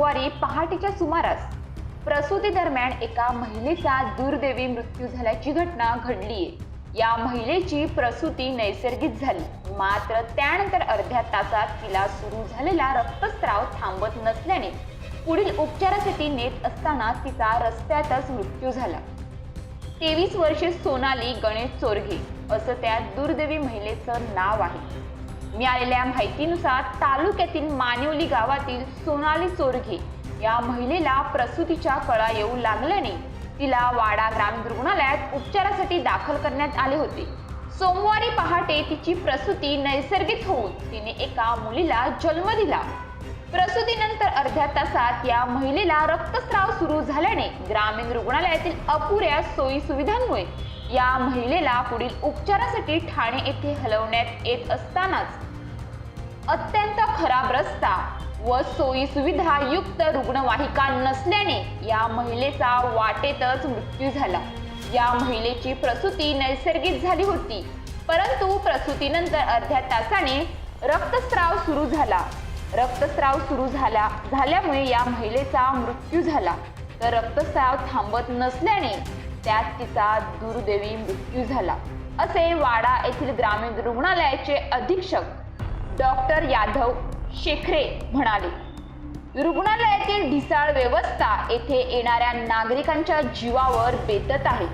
पहाटेच्या सुमारास प्रसूती दरम्यान एका महिलेचा दुर्दैवी मृत्यू झाल्याची घटना घडलीय. या महिलेची प्रसूती नैसर्गिक झाली. मात्र त्यानंतर अर्ध्या तासात तिला सुरू झालेला रक्तस्राव थांबत नसल्याने पुढील उपचारासाठी नेत असताना तिचा रस्त्यातच मृत्यू झाला. तेवीस वर्षे सोनाली गणेश चोरघे असं त्या दुर्दैवी महिलेचं नाव आहे. मिळालेल्या माहितीनुसार तालुक्यातील मानिवली गावातील सोनाली चोरघे या महिलेला प्रसूतीच्या कळा येऊ लागल्याने तिला वाडा ग्रामीण रुग्णालयात उपचारासाठी दाखल करण्यात आले होते. सोमवारी पहाटे तिची प्रसूती नैसर्गिक होऊन तिने एका मुलीला जन्म दिला. प्रसूतीनंतर अर्ध्या तासात या महिलेला रक्तस्राव सुरू झाल्याने ग्रामीण रुग्णालयातील अपुऱ्या सोयी सुविधांमुळे या महिलेला पुढील उपचारासाठी ठाणे येथे हलवण्यात येत असतानाच अत्यंत खराब रस्ता व सोयी सुविधा युक्त रुग्णवाहिका नसल्याने या महिलेचा वाटेतच मृत्यू झाला. या महिलेची प्रसूती नैसर्गिक झाली होती परंतु प्रसूतीनंतर अर्ध्या तासाने रक्तस्राव सुरू झाला. रक्तस्राव सुरू झाला. झाल्यामुळे या महिलेचा मृत्यू झाला. तर रक्तस्राव थांबत नसल्याने त्यात तिचा दुर्दैवी मृत्यू झाला. असे वाडा येथील ग्रामीण रुग्णालयाचे अधीक्षक डॉक्टर यादव शेखरे म्हणाले. रुग्णालयातील ढिसाळ व्यवस्था येथे येणाऱ्या नागरिकांच्या जीवावर बेतत आहे.